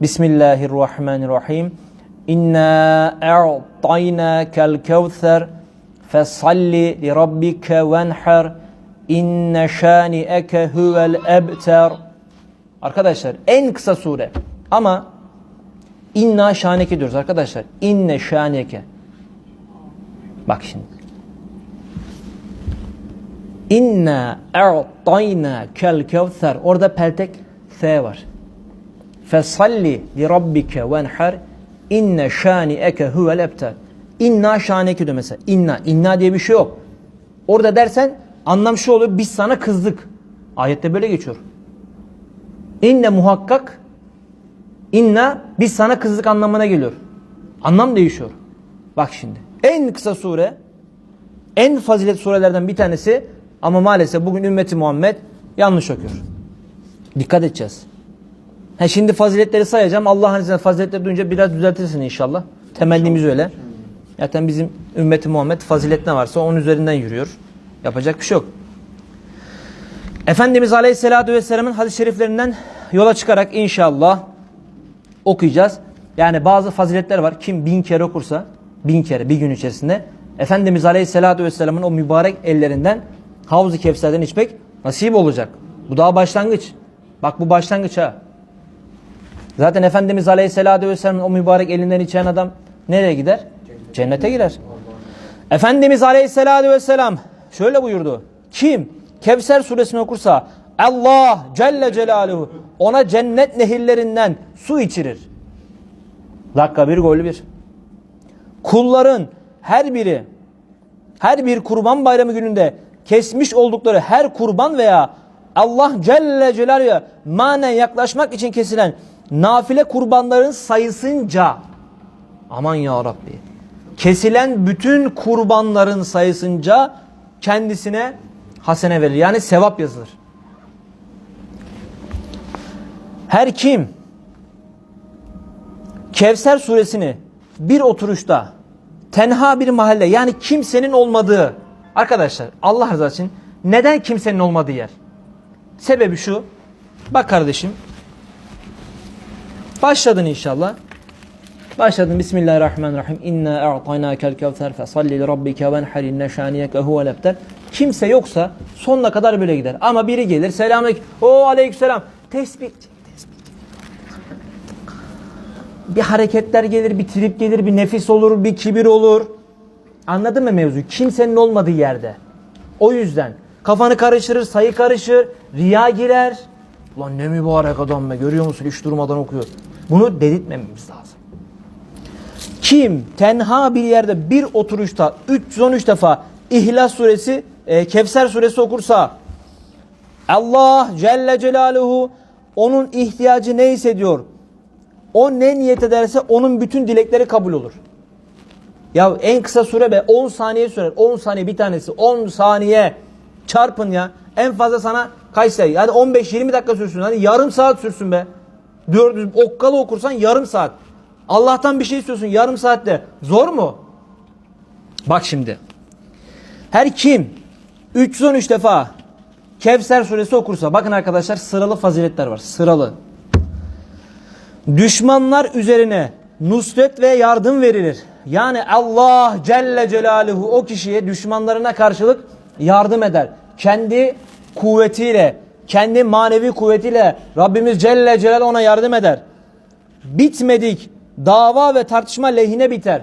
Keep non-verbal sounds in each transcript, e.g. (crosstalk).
Bismillahirrahmanirrahim. İnna a'taynakel kevser fesalli li rabbike venher inne şani'eke huvel ebter. Arkadaşlar en kısa sure ama inna şaneke diyoruz arkadaşlar. İnne şaneke. Bak şimdi. İnna a'tayna kel kevser. Orada peltek S var. Fesalli li rabbike venher inne şani'eke huvel ebter. İnna şaneke diyor mesela. İnna. İnna diye bir şey yok. Orada dersen anlam şu oluyor. Biz sana kızdık. Ayette böyle geçiyor. İnne muhakkak inna biz sana kızdık anlamına geliyor. Anlam değişiyor. Bak şimdi. En kısa sure en fazilet surelerden bir tanesi ama maalesef bugün ümmeti Muhammed yanlış okuyor. Dikkat edeceğiz. Ha şimdi faziletleri sayacağım. Allah'ın izniyle faziletleri duyunca biraz düzeltirsin inşallah. Temennimiz öyle. Zaten bizim ümmeti Muhammed fazilet ne varsa onun üzerinden yürüyor. Yapacak bir şey yok. Efendimiz Aleyhisselatü Vesselam'ın hadis-i şeriflerinden yola çıkarak inşallah okuyacağız. Yani bazı faziletler var. Kim bin kere okursa, bin kere bir gün içerisinde Efendimiz Aleyhisselatü Vesselam'ın o mübarek ellerinden Havz-ı Kevser'den içmek nasip olacak. Bu daha başlangıç. Bak bu başlangıç ha. Zaten Efendimiz Aleyhisselatü Vesselam'ın o mübarek elinden içen adam nereye gider? Cennete girer. Efendimiz Aleyhisselatü Vesselam şöyle buyurdu. Kim Kevser suresini okursa Allah Celle Celaluhu ona cennet nehirlerinden su içirir. Dakika bir gol bir. Kulların her biri her bir kurban bayramı gününde kesmiş oldukları her kurban veya Allah Celle Celaluhu'ya manen yaklaşmak için kesilen nafile kurbanların sayısınca aman ya Rabbi kesilen bütün kurbanların sayısınca kendisine hasene verilir. Yani sevap yazılır. Her kim Kevser suresini bir oturuşta tenha bir mahalle yani kimsenin olmadığı arkadaşlar Allah rızası için neden kimsenin olmadığı yer? Sebebi şu. Bak kardeşim. Başladın inşallah. Başladın Bismillahirrahmanirrahim. İnna a'taynakel kevser fesalli li rabbike venher inne şaniyeke huvel ebter. Kimse yoksa sonuna kadar böyle gider. Ama biri gelir selamünaleyküm. O aleykümselam. Tesbih. Bir hareketler gelir, bir trip gelir, bir nefis olur, bir kibir olur. Anladın mı mevzu? Kimsenin olmadığı yerde. O yüzden kafanı karıştırır, sayı karışır, riya girer. Ulan ne mübarek adam be görüyor musun hiç durmadan okuyor. Bunu dedirtmememiz lazım. Kim tenha bir yerde bir oturuşta 313 defa İhlas suresi, e, Kevser suresi okursa Allah Celle Celaluhu onun ihtiyacı ne hissediyor? O ne niyet ederse onun bütün dilekleri kabul olur. Ya en kısa süre be 10 saniye sürer. 10 saniye bir tanesi 10 saniye çarpın ya. En fazla sana kaç sayı? Yani 15-20 dakika sürsün. Hani yarım saat sürsün be. Dördüz okkalı okursan yarım saat. Allah'tan bir şey istiyorsun yarım saatte. Zor mu? Bak şimdi. Her kim 313 defa Kevser suresi okursa bakın arkadaşlar sıralı faziletler var. Sıralı. Düşmanlar üzerine nusret ve yardım verilir. Yani Allah Celle Celaluhu o kişiye düşmanlarına karşılık yardım eder. Kendi kuvvetiyle, kendi manevi kuvvetiyle Rabbimiz Celle Celal ona yardım eder. Bitmedik dava ve tartışma lehine biter.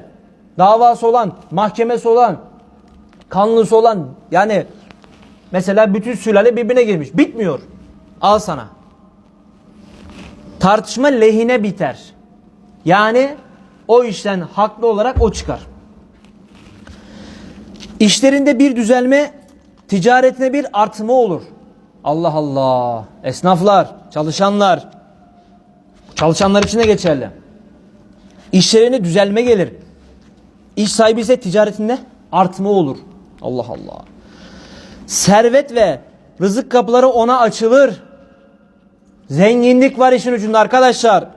Davası olan, mahkemesi olan, kanlısı olan yani mesela bütün sülale birbirine girmiş. Bitmiyor. Al sana. Tartışma lehine biter. Yani o işten haklı olarak o çıkar. İşlerinde bir düzelme, ticaretine bir artma olur. Allah Allah. Esnaflar, çalışanlar, çalışanlar için de geçerli. İşlerine düzelme gelir. İş sahibi ise ticaretinde artma olur. Allah Allah. Servet ve rızık kapıları ona açılır. Zenginlik var işin ucunda arkadaşlar.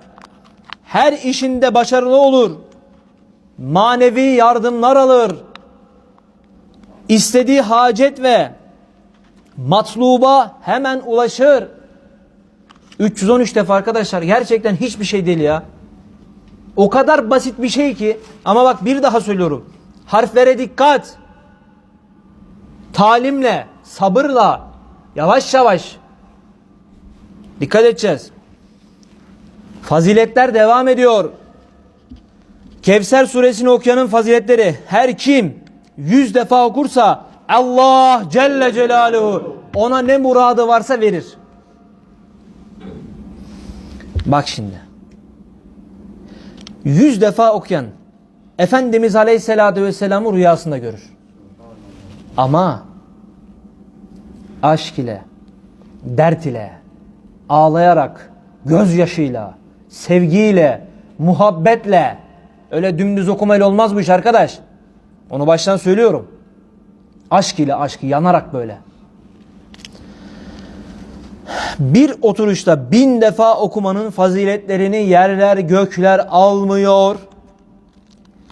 Her işinde başarılı olur. Manevi yardımlar alır. İstediği hacet ve matluba hemen ulaşır. 313 defa arkadaşlar gerçekten hiçbir şey değil ya. O kadar basit bir şey ki ama bak bir daha söylüyorum. Harflere dikkat. Talimle, sabırla, yavaş yavaş dikkat edeceğiz. Faziletler devam ediyor. Kevser suresini okuyanın faziletleri her kim yüz defa okursa Allah Celle Celaluhu ona ne muradı varsa verir. Bak şimdi. Yüz defa okuyan Efendimiz Aleyhisselatü Vesselam'ı rüyasında görür. Ama aşk ile, dert ile, ağlayarak, gözyaşıyla, sevgiyle, muhabbetle öyle dümdüz okumayla olmaz bu iş arkadaş. Onu baştan söylüyorum. Aşk ile aşkı yanarak böyle. Bir oturuşta bin defa okumanın faziletlerini yerler gökler almıyor.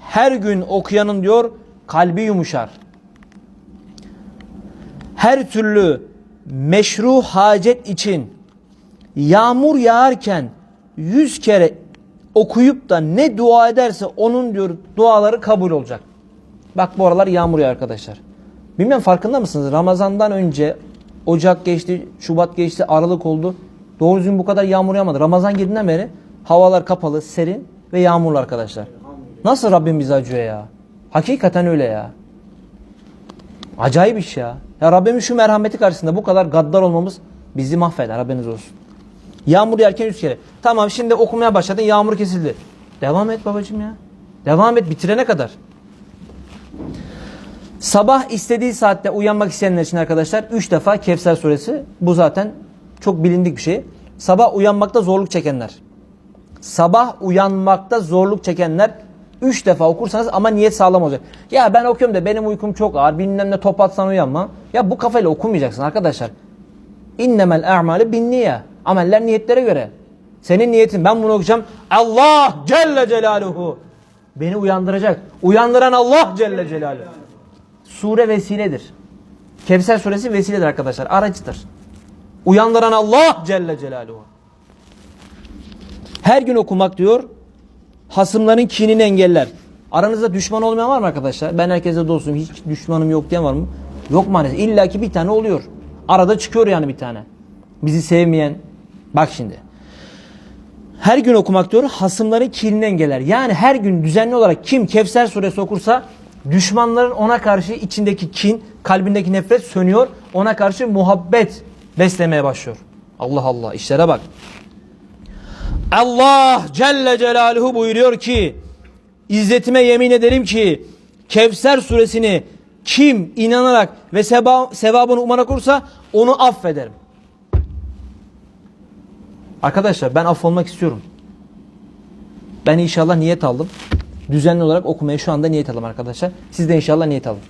Her gün okuyanın diyor kalbi yumuşar. Her türlü meşru hacet için yağmur yağarken yüz kere okuyup da ne dua ederse onun diyor duaları kabul olacak. Bak bu aralar yağmur yağıyor arkadaşlar. Bilmem farkında mısınız? Ramazandan önce Ocak geçti, Şubat geçti, Aralık oldu. Doğru düzgün bu kadar yağmur yağmadı. Ramazan girdiğinden beri havalar kapalı, serin ve yağmurlu arkadaşlar. Nasıl Rabbim bizi acıyor ya? Hakikaten öyle ya. Acayip iş ya. Ya Rabbimin şu merhameti karşısında bu kadar gaddar olmamız bizi mahveder haberiniz olsun. Yağmur yerken üç kere. Tamam şimdi okumaya başladın yağmur kesildi. Devam et babacığım ya. Devam et bitirene kadar. Sabah istediği saatte uyanmak isteyenler için arkadaşlar 3 defa Kevser suresi. Bu zaten çok bilindik bir şey. Sabah uyanmakta zorluk çekenler. Sabah uyanmakta zorluk çekenler 3 defa okursanız ama niyet sağlam olacak. Ya ben okuyorum da benim uykum çok ağır bilmem ne top atsan uyanma. Ya bu kafayla okumayacaksın arkadaşlar. İnnemel a'mali bin niye. Ameller niyetlere göre. Senin niyetin ben bunu okuyacağım. Allah Celle Celaluhu. Beni uyandıracak. Uyandıran Allah Celle Celaluhu. Sure vesiledir. Kevser suresi vesiledir arkadaşlar. Aracıdır. Uyandıran Allah Celle Celaluhu. Her gün okumak diyor hasımların kinini engeller. Aranızda düşman olmayan var mı arkadaşlar? Ben herkese dostum. Hiç düşmanım yok diyen var mı? Yok maalesef. İlla ki bir tane oluyor. Arada çıkıyor yani bir tane. Bizi sevmeyen. Bak şimdi. Her gün okumak diyor hasımların kinini engeller. Yani her gün düzenli olarak kim Kevser suresi okursa düşmanların ona karşı içindeki kin, kalbindeki nefret sönüyor. Ona karşı muhabbet beslemeye başlıyor. Allah Allah işlere bak. Allah Celle Celaluhu buyuruyor ki İzzetime yemin ederim ki Kevser suresini kim inanarak ve seba, sevabını umarak okursa onu affederim. Arkadaşlar ben affolmak istiyorum. Ben inşallah niyet aldım. Düzenli olarak okumaya şu anda niyet aldım arkadaşlar. Siz de inşallah niyet alın.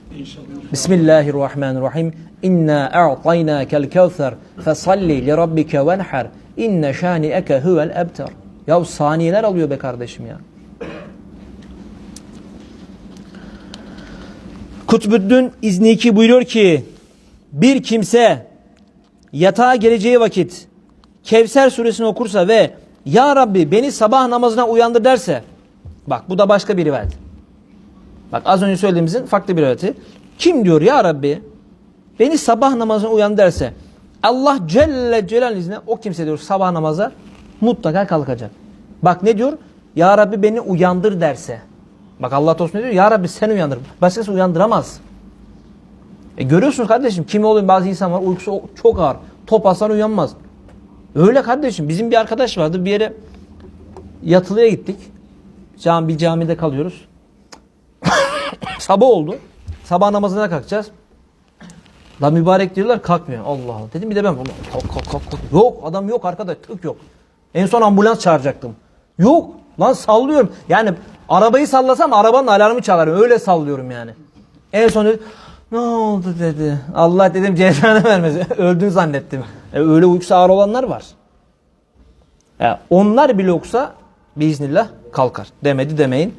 Bismillahirrahmanirrahim. İnna a'taynakel kevser fesalli li rabbike venhar. İnne şani'eke huvel ebtar. Ya saniyeler alıyor be kardeşim ya. Kutbuddin İzniki buyuruyor ki bir kimse yatağa geleceği vakit Kevser suresini okursa ve Ya Rabbi beni sabah namazına uyandır derse bak bu da başka bir rivayet. Bak az önce söylediğimizin farklı bir rivayeti. Kim diyor Ya Rabbi beni sabah namazına uyandır derse Allah Celle Celal izniyle o kimse diyor sabah namaza mutlaka kalkacak. Bak ne diyor? Ya Rabbi beni uyandır derse. Bak Allah dostum ne diyor? Ya Rabbi sen uyandır. Başkası uyandıramaz. E görüyorsunuz kardeşim kimi oluyor bazı insan var uykusu çok ağır. Top atsan uyanmaz. Öyle kardeşim bizim bir arkadaş vardı bir yere yatılıya gittik. Cami, bir camide kalıyoruz. (coughs) Sabah oldu. Sabah namazına kalkacağız. La mübarek diyorlar kalkmıyor. Allah Allah. Dedim bir de ben kalk kalk kalk. kalk. Yok adam yok arkadaş tık yok. En son ambulans çağıracaktım. Yok lan sallıyorum. Yani arabayı sallasam arabanın alarmı çalar. Öyle sallıyorum yani. En son dedi, ne oldu dedi. Allah dedim cezanı vermesin. (laughs) Öldün zannettim. E, öyle uykusu ağır olanlar var. Ya, onlar bile yoksa biiznillah kalkar. Demedi demeyin.